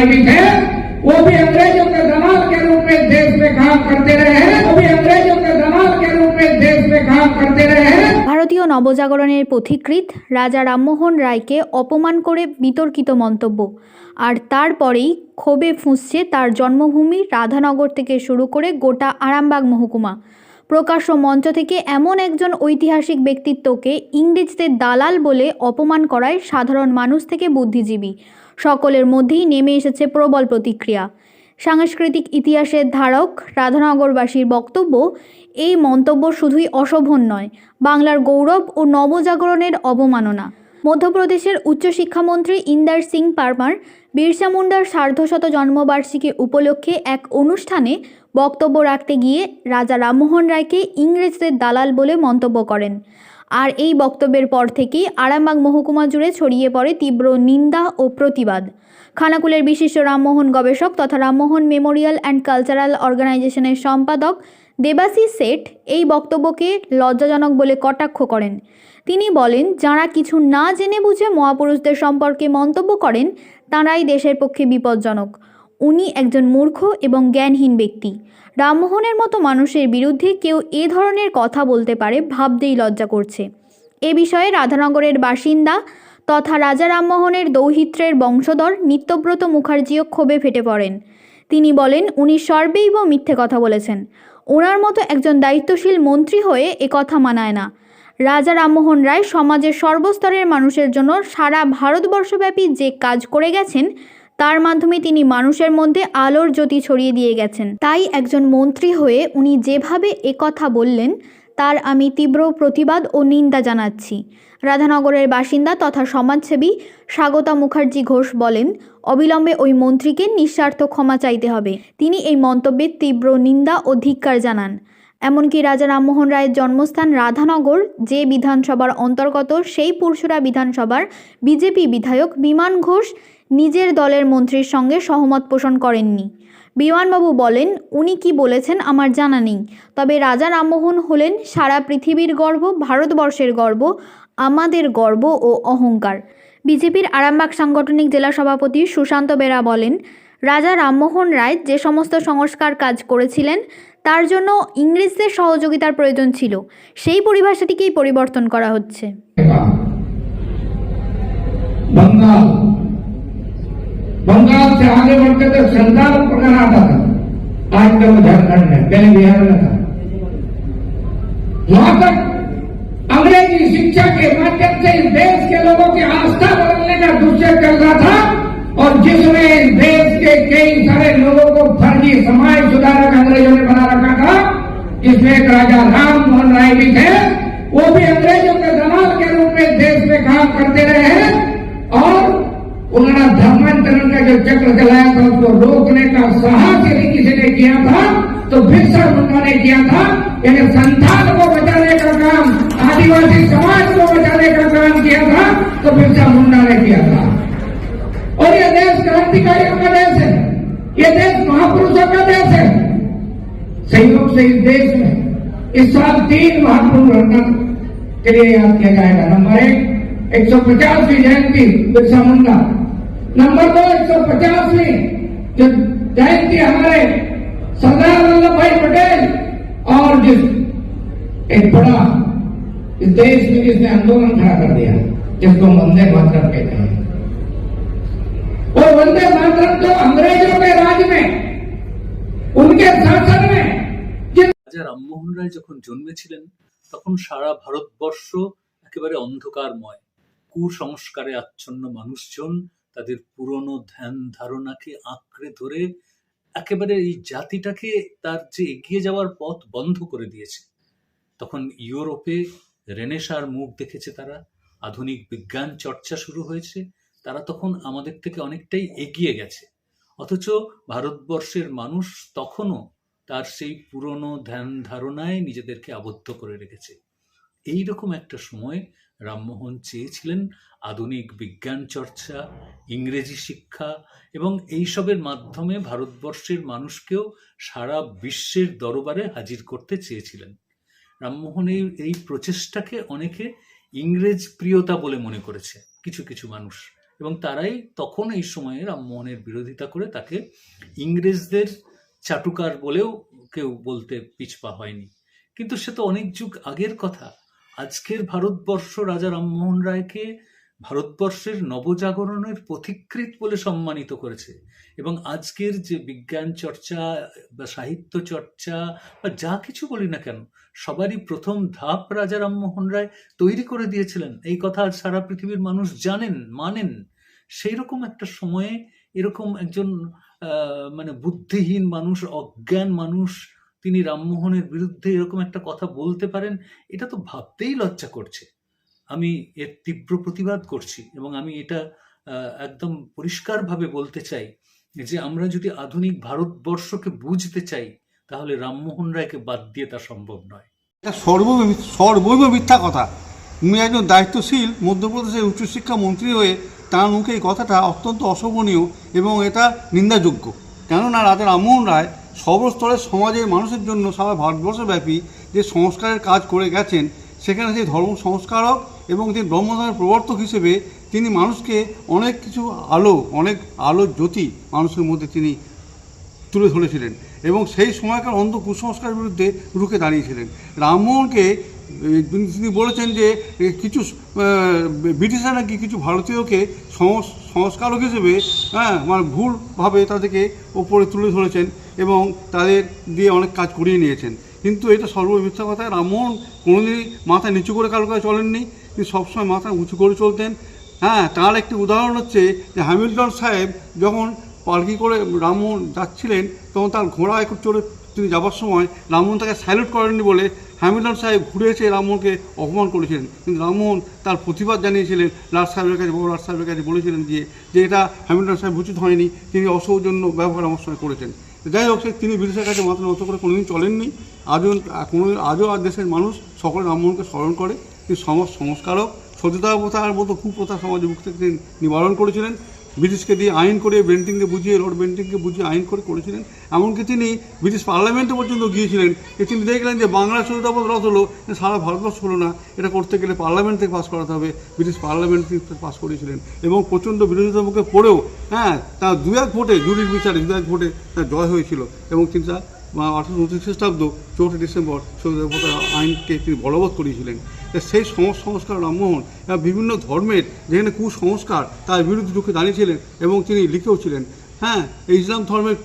राय भी थे वो भी अंग्रेजों के दलाल के रूप में देश में काम करते रहे हैं वो भी अंग्रेजों के दलाल के रूप में देश में काम करते रहे हैं ভারতীয় নবজাগরণের পথিকৃৎ রাজা রামমোহন রায়কে অপমান করে বিতর্কিত মন্তব্য আর তারপরেই ক্ষোভে ফুঁসছে তার জন্মভূমি রাধানগর থেকে শুরু করে গোটা আরামবাগ মহকুমা প্রকাশ্য মঞ্চ থেকে এমন একজন ঐতিহাসিক ব্যক্তিত্বকে ইংরেজদের দালাল বলে অপমান করায় সাধারণ মানুষ থেকে বুদ্ধিজীবী। সকলের মধ্যেই নেমে এসেছে প্রবল প্রতিক্রিয়া। সাংস্কৃতিক ইতিহাসের ধারক রাধানগরবাসীর বক্তব্য, এই মন্তব্য শুধুই অশোভন নয়, বাংলার গৌরব ও নবজাগরণের অবমাননা। মধ্যপ্রদেশের উচ্চশিক্ষামন্ত্রী ইন্দার সিং পারমার, বিরসা মুন্ডার সার্ধশত জন্মবার্ষিকী উপলক্ষে এক অনুষ্ঠানে বক্তব্য রাখতে গিয়ে রাজা রামমোহন রায়কে ইংরেজদের দালাল বলে মন্তব্য করেন। আর এই বক্তব্যের পর থেকেই আরামবাগ মহকুমা জুড়ে ছড়িয়ে পড়ে তীব্র নিন্দা ও প্রতিবাদ। খানাকুলের বিশিষ্ট রামমোহন গবেষক তথা রামমোহন মেমোরিয়াল অ্যান্ড কালচারাল অর্গানাইজেশনের সম্পাদক দেবাশিস শেঠ এই বক্তব্যকে লজ্জাজনক বলে কটাক্ষ করেন। তিনি বলেন, যাঁরা কিছু না জেনে বুঝে মহাপুরুষদের সম্পর্কে মন্তব্য করেন, তাঁরাই দেশের পক্ষে বিপজ্জনক। উনি একজন মূর্খ এবং জ্ঞানহীন ব্যক্তি। রামমোহনের মতো মানুষের বিরুদ্ধে কেউ এ ধরনের কথা বলতে পারে ভাবতেই লজ্জা করছে। এ বিষয়ে রাধানগরের বাসিন্দা তথা রাজা রামমোহনের দৌহিত্রের বংশধর নিত্যব্রত মুখার্জিও ক্ষোভে ফেটে পড়েন। তিনি বলেন, উনি সর্বেইব মিথ্যে কথা বলেছেন। ওনার মতো একজন দায়িত্বশীল মন্ত্রী হয়ে এ কথা মানায় না। রাজা রামমোহন রায় সমাজের সর্বস্তরের মানুষের জন্য সারা ভারতবর্ষব্যাপী যে কাজ করে গেছেন তার মাধ্যমে তিনি মানুষের মধ্যে আলোর জ্যোতি ছড়িয়ে দিয়ে গেছেন। তাই একজন মন্ত্রী হয়ে উনি যেভাবে একথা বললেন, তার আমি তীব্র প্রতিবাদ ও নিন্দা জানাচ্ছি। রাধানগরের বাসিন্দা তথা সমাজসেবী স্বাগতা মুখার্জি ঘোষ বলেন, অবিলম্বে ওই মন্ত্রীকে নিঃস্বার্থ ক্ষমা চাইতে হবে। তিনি এই মন্তব্যের তীব্র নিন্দা ও ধিক্কার জানান। এমনকি রাজা রামমোহন রায়ের জন্মস্থান রাধানগর, যে বিধানসভার অন্তর্গত সেই পুরসুরা বিধানসভার বিজেপি বিধায়ক বিমান ঘোষ নিজের দলের মন্ত্রীর সঙ্গে সহমত পোষণ করেননি। বিমানবাবু বলেন, উনি কি বলেছেন আমার জানা নেই। তবে রাজা রামমোহন হলেন সারা পৃথিবীর গর্ব, ভারতবর্ষের গর্ব, আমাদের গর্ব ও অহংকার। বিজেপির আরামবাগ সাংগঠনিক জেলা সভাপতি সুশান্ত বেরা বলেন, রাজা রামমোহন রায় যে সমস্ত সংস্কার কাজ করেছিলেন, তার জন্য ইংরেজদের সহযোগিতার প্রয়োজন ছিল। সেই পরিভাষাটিকেই পরিবর্তন করা হচ্ছে। बंगाल से आगे बढ़कर तो संताल प्रकार आता था? आज तक झारखंड में पहले बिहार में था। वहाँ तक अंग्रेज़ी शिक्षा के माध्यम से इस देश के लोगों की आस्था बदलने का दुष्य चल रहा था और जिसमें इस देश के कई सारे लोगों को फर्जी समाज सुधारक अंग्रेज़ों ने बना रखा था इसमें एक राजा राम मोहन राय भी थे, वो भी अंग्रेज़ों के दलाल के रूप में देश में काम करते रहे हैं। का जो चक्र चलाया था, उसको रोकने का साहस यदि किसी ने किया था तो बिरसा मुंडा ने किया था। यानी संतान को बचाने का काम, आदिवासी समाज को बचाने का काम किया था तो बिरसा मुंडा ने किया था। और यह देश क्रांतिकारियों का देश है। यह देश महापुरुषों का देश है। सहयोग से इस देश में इस साल तीन महत्वपूर्ण घटना के लिए याद किया जाएगा। नंबर एक एक सौ पचासवीं जयंती, बिरसा मुंडा। नंबर दो एक सौ पचासवीं जो जयंती हमारे सरदार वल्लभ भाई पटेल और जिस एक बड़ा इस देश में जिसने आंदोलन खड़ा कर दिया जिसको वंदे मातरम कहते हैं और वंदे मातरम तो अंग्रेजों के राज में उनके शासन में जिस রাজা রামমোহন রায় যখন জন্মেছিলেন তখন সারা ভারতবর্ষ একেবারে অন্ধকারময় কুসংস্কারে আচ্ছন্ন মানুষজন তাদের পুরনো ধ্যান ধারণাকে আঁকড়ে ধরে একেবারে এই জাতিটাকে তার যে এগিয়ে যাওয়ার পথ বন্ধ করে দিয়েছে। তখন ইউরোপে রেনেসার মুখ দেখেছে তারা, আধুনিক বিজ্ঞান চর্চা শুরু হয়েছে, তারা তখন আমাদের থেকে অনেকটাই এগিয়ে গেছে। অথচ ভারতবর্ষের মানুষ তখনও তার সেই পুরনো ধ্যান ধারণায় নিজেদেরকে আবদ্ধ করে রেখেছে। এই রকম একটা সময় রামমোহন চেয়েছিলেন আধুনিক বিজ্ঞান চর্চা, ইংরেজি শিক্ষা এবং এইসবের মাধ্যমে ভারতবর্ষের মানুষকেও সারা বিশ্বের দরবারে হাজির করতে চেয়েছিলেন। রামমোহনের এই প্রচেষ্টাকে অনেকে ইংরেজ প্রিয়তা বলে মনে করেছে, কিছু কিছু মানুষ। এবং তারাই তখন এই সময়ে রামমোহনের বিরোধিতা করে তাকে ইংরেজদের চাটুকার বলেও কেউ বলতে পিছপা হয়নি। কিন্তু সে তো অনেক যুগ আগের কথা। আজকের ভারতবর্ষ রাজা রামমোহন রায়কে ভারতবর্ষের নবজাগরণের পথিকৃৎ বলে সম্মানিত করেছে এবং আজকের যে বিজ্ঞান চর্চা বা সাহিত্য চর্চা বা যা কিছু বলি না কেন, সবারই প্রথম ধাপ রাজা রামমোহন রায় তৈরি করে দিয়েছিলেন। এই কথা আজ সারা পৃথিবীর মানুষ জানেন, মানেন। সেই রকম একটা সময়ে এরকম একজন মানে বুদ্ধিহীন মানুষ, অজ্ঞান মানুষ তিনি রামমোহনের বিরুদ্ধে এরকম একটা কথা বলতে পারেন, এটা তো ভাবতেই লজ্জা করছে। আমি এর তীব্র প্রতিবাদ করছি এবং আমি এটা একদম পরিষ্কারভাবে বলতে চাই যে আমরা যদি আধুনিক ভারতবর্ষকে বুঝতে চাই, তাহলে রামমোহন রায়কে বাদ দিয়ে তা সম্ভব নয়। এটা সর্ব সর্বৈব মিথ্যা কথা। উনি একজন দায়িত্বশীল মধ্যপ্রদেশের উচ্চশিক্ষা মন্ত্রী হয়ে তার মুখে এই কথাটা অত্যন্ত অশোভনীয় এবং এটা নিন্দাযোগ্য। কেননা রাজা রামমোহন রায় সর্বস্তরের সমাজের মানুষের জন্য সারা ভারতবর্ষব্যাপী যে সংস্কারের কাজ করে গেছেন, সেখানে সেই ধর্ম সংস্কারক এবং তিনি ব্রহ্মধর্মের প্রবর্তক হিসেবে তিনি মানুষকে অনেক কিছু আলো, অনেক আলোর জ্যোতি মানুষের মধ্যে তিনি তুলে ধরেছিলেন এবং সেই সময়কার অন্ধ কুসংস্কারের বিরুদ্ধে রুখে দাঁড়িয়েছিলেন। রামমোহনকে তিনি বলেছেন যে কিছু ব্রিটিশরা নাকি কিছু ভারতীয়কে সংস- সংস্কারক হিসেবে হ্যাঁ মানে ভুলভাবে তাদেরকে ওপরে তুলে ধরেছেন। এবং তাদের দিয়ে অনেক কাজ করিয়ে নিয়েছেন। কিন্তু এটা সর্ব মিথ্যা কথা, রামমোহন কোনোদিনই মাথা নিচু করে কারও কাছে চলেননি। তিনি সবসময় মাথা উঁচু করে চলতেন। হ্যাঁ তার একটি উদাহরণ হচ্ছে যে হ্যামিল্টন সাহেব যখন পালকি করে রামমোহন যাচ্ছিলেন, তখন তার ঘোড়া করে চড়ে তিনি যাবার সময় রামমোহন তাকে স্যালুট করেননি বলে হ্যামিল্টন সাহেব ঘুরে এসে রামমোহনকে অপমান করেছিলেন। কিন্তু রামমোহন তার প্রতিবাদ জানিয়েছিলেন লাট সাহেবের কাছে, বড় লাট সাহেবের কাছে বলেছিলেন যে যে এটা হ্যামিল্টন সাহেব উচিত হয়নি, তিনি অসৌজন্য ব্যবহার আমার সঙ্গে করেছেন। যাই হোক, সে তিনি ব্রিটিশের কাছে মাথা নত করে কোনোদিন চলেননি। আজও, কোনো, আজও আর দেশের মানুষ সকলে রামমোহনকে স্মরণ করে। তিনি সমাজ সংস্কারক। সচেতনতার মতো কুপ্রথা সমাজে থেকে তিনি নিবারণ করেছিলেন। ব্রিটিশকে দিয়ে আইন করে বেন্টিংকে বুঝিয়ে লর্ড বেন্টিংকে বুঝিয়ে আইন করে করেছিলেন। এমনকি তিনি ব্রিটিশ পার্লামেন্টে পর্যন্ত গিয়েছিলেন। যে তিনি দেখলেন যে বাংলা সুবিধাবোধ রথ হলো সারা ভারতবর্ষ হলো না। এটা করতে গেলে পার্লামেন্ট থেকে পাস করাতে হবে। ব্রিটিশ পার্লামেন্ট থেকে পাস করেছিলেন এবং প্রচণ্ড বিরোধিতার মুখে পড়েও হ্যাঁ তার দু এক ভোটে জুরির বিচারে দু এক ভোটে তার জয় হয়েছিল এবং তিনি আঠারোশো উনত্রিশ খ্রিস্টাব্দ চৌঠা ডিসেম্বর সৌদি আইনকে তিনি বলবৎ করিয়েছিলেন। সেই সংস্কার রামমোহন বিভিন্ন ধর্মের যেখানে কুসংস্কার তার বিরুদ্ধে রুখে দাঁড়িয়েছিলেন এবং তিনি লিখেও ছিলেন। হ্যাঁ ইসলাম ধর্মের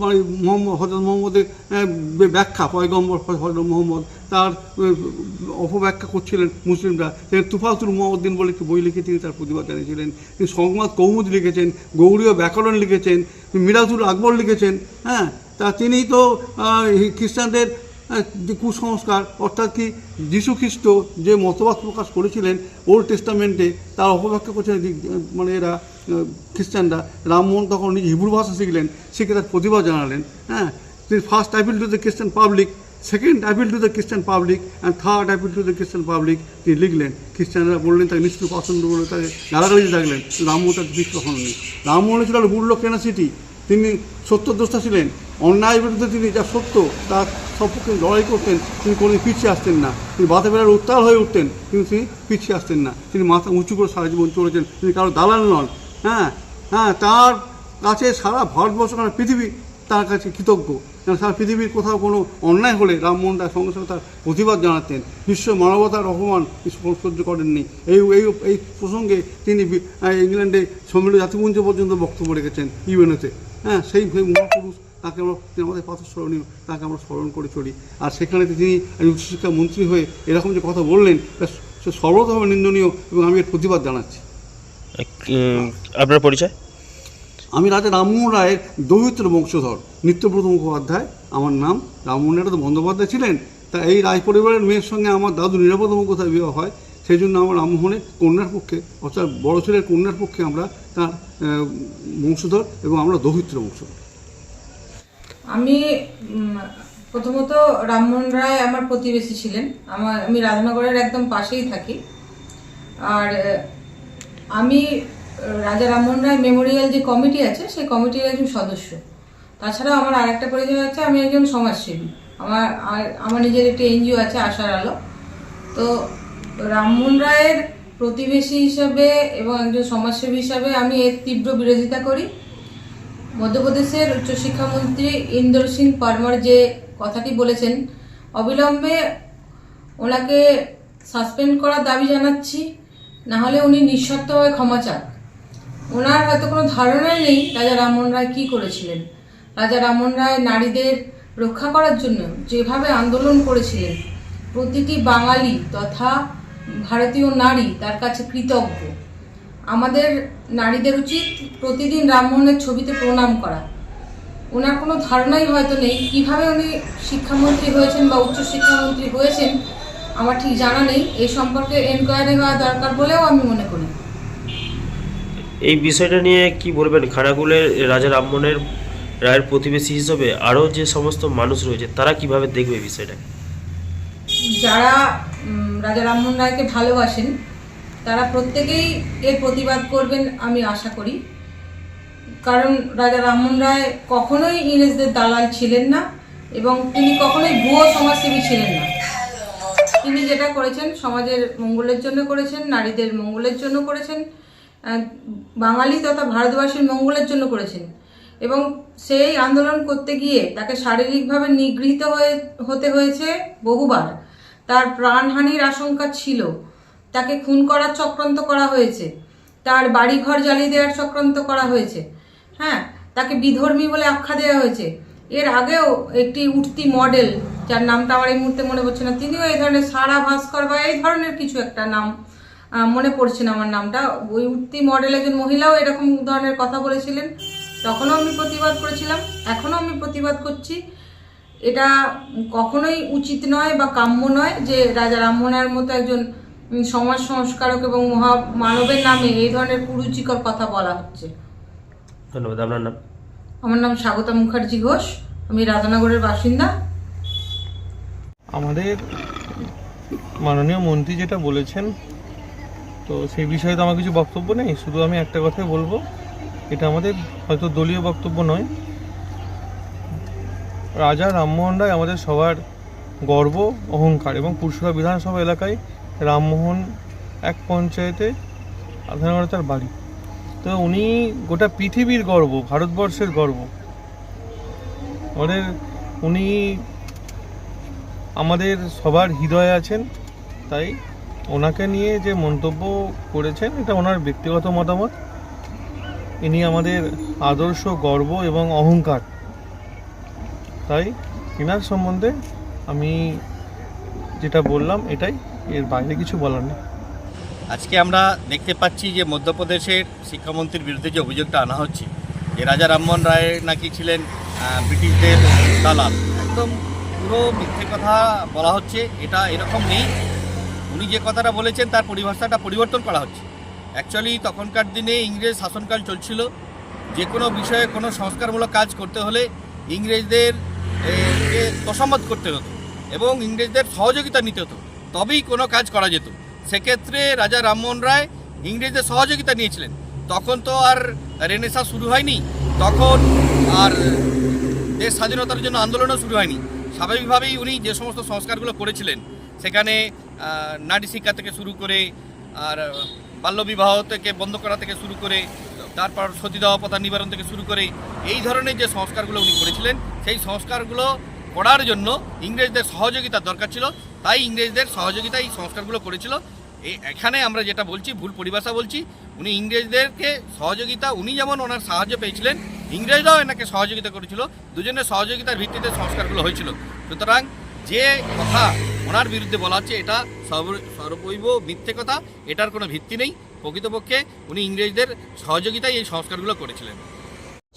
মানে মোহাম্মদ হজরত মোহাম্মদের ব্যাখ্যা, পয়গম্বর, হজরত মোহাম্মদ তার অপব্যাখ্যা করছিলেন মুসলিমরা। তুফাতুল মোহাম্মদিন বলে একটি বই লিখে তিনি তার প্রতিবাদ জানিয়েছিলেন। তিনি সংবাদ কৌমুদ লিখেছেন, গৌরীয় ব্যাকরণ লিখেছেন, মিরাজুল আকবর লিখেছেন। হ্যাঁ তা তিনিই তো খ্রিস্টানদের কুসংস্কার, অর্থাৎ কি যীশু খ্রিস্ট যে মতবাদ প্রকাশ করেছিলেন ওল্ড টেস্টামেন্টে, তার অপব্যাখ্যা করছেন মানে এরা খ্রিস্টানরা। রামমোহন তখন নিজে হিব্রু ভাষা শিখলেন, শিখে তার প্রতিবাদ জানালেন হ্যাঁ? তিনি first appeal to the Christian public second appeal to the Christian public and third appeal to the Christian public তিনি লিখলেন। খ্রিস্টানরা বললেন, তাকে নিশ্চয় পছন্দ করলে তাকে গালাগালি থাকলেন রামমোহন তার কখনো নেই রামমোহন ছিল বুড়লো কেনাসিটি তিনি সত্যদ্রষ্টা ছিলেন। অন্যায়ের বিরুদ্ধে তিনি যা সত্য তার সপক্ষে লড়াই করতেন, তিনি কোনোদিন পিছিয়ে আসতেন না। তিনি বাধা বেড়ার উত্তাল হয়ে উঠতেন, কিন্তু তিনি পিছিয়ে আসতেন না। তিনি মাথা উঁচু করে সারা জীবন চলেছেন। তিনি কারও দালাল নন। হ্যাঁ হ্যাঁ তার কাছে সারা ভারতবর্ষ সারা পৃথিবী তার কাছে কৃতজ্ঞ। কারণ সারা পৃথিবীর কোথাও কোনো অন্যায় হলে রামমোহন তার সঙ্গে সঙ্গে তার প্রতিবাদ জানাতেন। বিশ্ব মানবতার অপমান সহ্য করেননি। এই এই এই প্রসঙ্গে তিনি ইংল্যান্ডে সম্মিলিত জাতিপুঞ্জ পর্যন্ত বক্তব্য রেখেছেন ইউএনওতে। হ্যাঁ সেই সেই মহাপুরুষ তাকে আমরা তিনি আমাদের পাথর স্মরণীয় তাকে আমরা স্মরণ করে চলি। আর সেখানে তিনি উচ্চশিক্ষা মন্ত্রী হয়ে এরকম যে কথা বললেন সে সর্বতভাবে নিন্দনীয় এবং আমি এর প্রতিবাদ জানাচ্ছি। আপনার পরিচয়? আমি রাজা রামমোহন রায়ের দৌহিত্র বংশধর নিত্যব্রত মুখোপাধ্যায়। আমার নাম রামমোহন রায়। তো বন্দ্যোপাধ্যায় ছিলেন। তা এই রায় পরিবারের মেয়ের সঙ্গে আমার দাদু নিরাপদ মুখোপাধ্যায় বিবাহ হয়। সেই জন্য আমার রামমোহনের কন্যার পক্ষে, অর্থাৎ বড় ছেলের কন্যার পক্ষে আমরা তার বংশধর এবং আমরা দৌহিত্র বংশধর। আমি প্রথমত রামমোহন রায় আমার প্রতিবেশী ছিলেন। আমার, আমি রাজনগরের একদম পাশেই থাকি। আর আমি, রাজা রামমোহন রায় মেমোরিয়াল যে কমিটি আছে, সেই কমিটির একজন সদস্য। তাছাড়াও আমার আরেকটা পরিচয় আছে, আমি একজন সমাজসেবী। আমার, আর, আমার নিজের একটি এনজিও আছে আশার আলো। তো রামমোহন রায়ের প্রতিবেশী হিসাবে এবং একজন সমাজসেবী হিসাবে আমি এর তীব্র বিরোধিতা করি। মধ্যপ্রদেশের উচ্চশিক্ষামন্ত্রী ইন্দর সিং পারমার যে কথাটি বলেছেন, অবিলম্বে ওনাকে সাসপেন্ড করার দাবি জানাচ্ছি না হলে উনি নিঃশর্তভাবে ক্ষমা চান। ওনার হয়তো কোনো ধারণাই নেই রাজা রামমোহন রায় কী করেছিলেন। রাজা রামমোহন রায় নারীদের রক্ষা করার জন্য যেভাবে আন্দোলন করেছিলেন, প্রতিটি বাঙালি তথা ভারতীয় নারী তার কাছে কৃতজ্ঞ। আমাদের নারীদের উচিত প্রতিদিন রামমোহনের ছবিতে প্রণাম করা। ওনার কোনো ধারণাই হয়তো নেই কীভাবে উনি শিক্ষামন্ত্রী হয়েছেন বা উচ্চ উচ্চশিক্ষামন্ত্রী হয়েছেন, আমার ঠিক জানা নেই। এই সম্পর্কে এনকোয়ারি হওয়া দরকার বলেও আমি মনে করি। এই বিষয়টা নিয়ে কি বলবেন? খানাকুলের রাজা রামমোহনের রায়ের প্রতিবেশী হিসেবে আরও যে সমস্ত মানুষ রয়েছে, তারা কীভাবে দেখবে বিষয়টা যারা রাজা রামমোহন রায়কে ভালোবাসেন, তারা প্রত্যেকেই এর প্রতিবাদ করবেন আমি আশা করি। কারণ রাজা রামমোহন রায় কখনোই ইংরেজদের দালাল ছিলেন না এবং তিনি কখনোই ভুয়ো সমাজসেবী ছিলেন না। তিনি যেটা করেছেন, সমাজের মঙ্গলের জন্য করেছেন, নারীদের মঙ্গলের জন্য করেছেন বাঙালি তথা ভারতবাসীর মঙ্গলের জন্য করেছেন। এবং সেই আন্দোলন করতে গিয়ে তাকে শারীরিকভাবে নিগৃহীত হয়ে, হতে হয়েছে বহুবার। তার প্রাণহানির আশঙ্কা ছিল। তাকে খুন করার চক্রান্ত করা হয়েছে। তার বাড়িঘর জ্বালিয়ে দেওয়ার চক্রান্ত করা হয়েছে। হ্যাঁ তাকে বিধর্মী বলে আখ্যা দেওয়া হয়েছে। এর আগেও একটি উঠতি মডেল, যার নামটা আমার এই মুহূর্তে মনে পড়ছে না, তিনিও এই ধরনের সারা ভাস্কর বা এই ধরনের কিছু একটা নাম মনে পড়ছে না আমার নামটা। ওই উঠতি মডেল একজন মহিলাও এরকম ধরনের কথা বলেছিলেন। তখনও আমি প্রতিবাদ করেছিলাম, এখনও আমি প্রতিবাদ করছি। এটা কখনোই উচিত নয় বা কাম্য নয় যে রাজা রামমোহনের মতো একজন সমাজ সংস্কারক এবং মহা মানবের নামে এই ধরনের কুরুচিকর কথা বলা হচ্ছে। ধন্যবাদ। আপনার নাম? আমার নাম স্বাগতা মুখার্জি ঘোষ। আমি রাধানগরের বাসিন্দা। আমাদের মাননীয় মন্ত্রী যেটা বলেছেন তো সেই বিষয়ে তো আমার কিছু বক্তব্য নেই। শুধু আমি একটা কথাই বলব এটা আমাদের হয়তো দলীয় বক্তব্য নয় রাজা রামমোহন রায় আমাদের সবার গর্ব, অহংকার এবং পুরসুরা বিধানসভা এলাকায় রামমোহন এক পঞ্চায়েতে আধানগরে তার বাড়ি। তো উনি গোটা পৃথিবীর গর্ব, ভারতবর্ষের গর্ব। আমাদের, উনি আমাদের সবার হৃদয়ে আছেন, তাই ওনাকে নিয়ে যে মন্তব্য করেছেন, এটা ওনার ব্যক্তিগত মতামত। ইনি আমাদের আদর্শ, গর্ব এবং অহংকার। তাই ইনার সম্বন্ধে আমি যেটা বললাম, এটাই। এর বাইরে কিছু বলার নেই। আজকে আমরা দেখতে পাচ্ছি যে মধ্যপ্রদেশের শিক্ষামন্ত্রীর বিরুদ্ধে যে অভিযোগটা আনা হচ্ছে, যে রাজা রামমোহন রায় নাকি ছিলেন ব্রিটিশদের দালাল। একদম পুরো মিথ্যে কথা বলা হচ্ছে, এটা এরকম নেই। উনি যে কথাটা বলেছেন, তার পরিভাষাটা পরিবর্তন করা হচ্ছে। অ্যাকচুয়ালি তখনকার দিনে ইংরেজ শাসনকাল চলছিল। যে কোনো বিষয়ে কোনো সংস্কারমূলক কাজ করতে হলে ইংরেজদের তোষামত করতে হতো এবং ইংরেজদের সহযোগিতা নিতে হতো। তবেই কোনো কাজ করা যেত। সেক্ষেত্রে রাজা রামমোহন রায় ইংরেজদের সহযোগিতা নিয়েছিলেন। তখন তো আর রেনেসা শুরু হয়নি। তখন আর দেশ স্বাধীনতার জন্য আন্দোলনও শুরু হয়নি। স্বাভাবিকভাবেই উনি যে সমস্ত সংস্কারগুলো করেছিলেন, সেখানে নারী শিক্ষা থেকে শুরু করে আর বাল্যবিবাহ থেকে বন্ধ করা থেকে শুরু করে তারপর সতীদাহ প্রথা নিবারণ থেকে শুরু করে এই ধরনের যে সংস্কারগুলো উনি করেছিলেন, সেই সংস্কারগুলো করার জন্য ইংরেজদের সহযোগিতা দরকার ছিল। তাই ইংরেজদের সহযোগিতা এই সংস্কারগুলো করেছিল। এখানে আমরা যেটা বলছি, ভুল পরিভাষা বলছি, উনি ইংরেজদেরকে সহযোগিতা, উনি যেমন ওনার সাহায্য পেয়েছিলেন, ইংরেজরাও এনাকে সহযোগিতা করেছিল। দুজনের সহযোগিতার ভিত্তিতে সংস্কারগুলো হয়েছিল। সুতরাং যে কথা ওনার বিরুদ্ধে বলা হচ্ছে, এটা সর্ব- সর্বৈব মিথ্যে কথা, এটার কোনো ভিত্তি নেই। প্রকৃতপক্ষে উনি ইংরেজদের সহযোগিতায় এই সংস্কারগুলো করেছিলেন।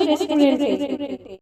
রেস্টুরেন্টে।